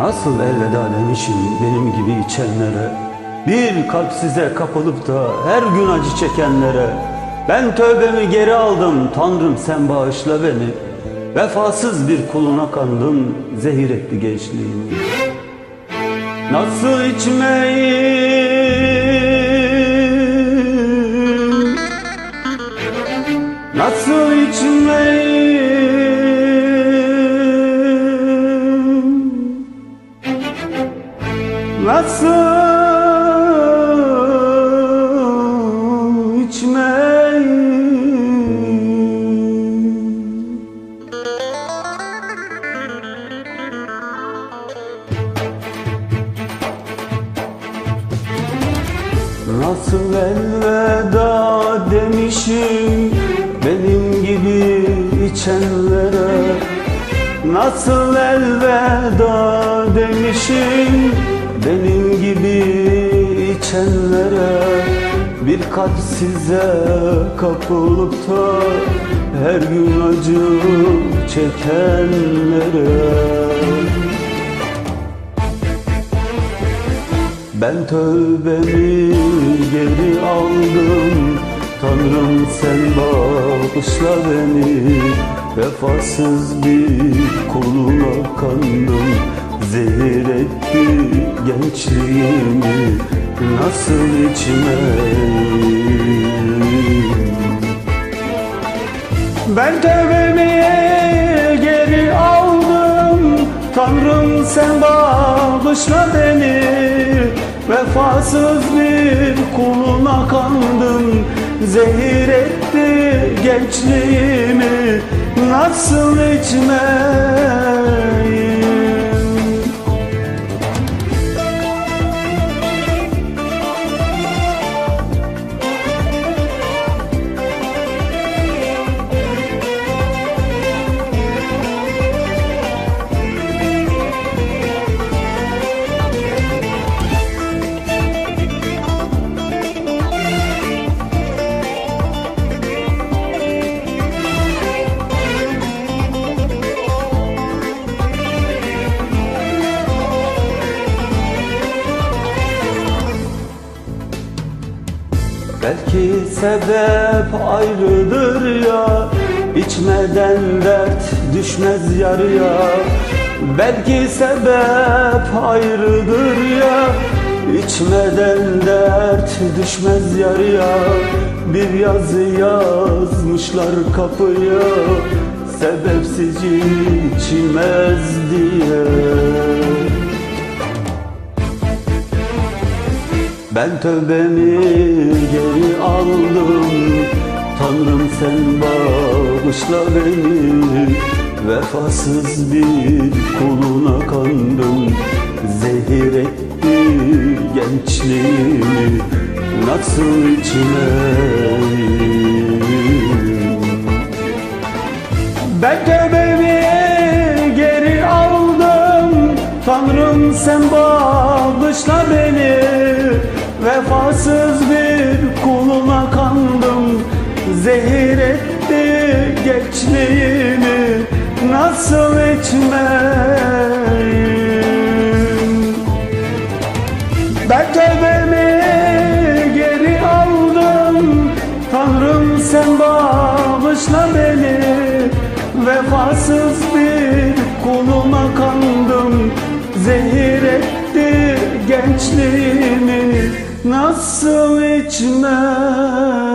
Nasıl elveda demişim benim gibi içenlere? Bir kalp size kapılıp da her gün acı çekenlere. Ben tövbemi geri aldım Tanrım sen bağışla beni. Vefasız bir kuluna kandım Zehir etti gençliğimi. Nasıl içmeyi Nasıl elveda demişim benim gibi içenlere? Nasıl elveda demişim benim gibi içenlere? Bir kalp size kapılıp da her gün acı çekenlere Ben tövbemi geri aldım. Tanrım sen bağışla beni. Vefasız bir kuluna kandım. Zehir etti gençliğimi. Nasıl içmeyim ben tövbemi geri aldım. Tanrım sen bağışla beni Vefasız bir kuluna kandım Zehir etti gençliğimi. Nasıl içmeyim Belki sebep ayrıdır ya İçmeden dert düşmez yarıya. Belki sebep ayrıdır ya İçmeden dert düşmez yarıya. Bir yazı yazmışlar kapıya Sebepsiz içmez diye Ben tövbemi geri aldım. Tanrım sen bağışla beni. Vefasız bir kuluna kandım. Zehir etti gençliğimi. Nasıl içmeyim ben tövbemi geri aldım. Tanrım sen bağışla beni Vefasız bir kuluna kandım. Zehir etti gençliğimi. Nasıl içmeyim ben tövbemi geri aldım. Tanrım sen bağışla beni. Vefasız bir kuluna kandım. Zehir etti gençliğimi Nasıl içmem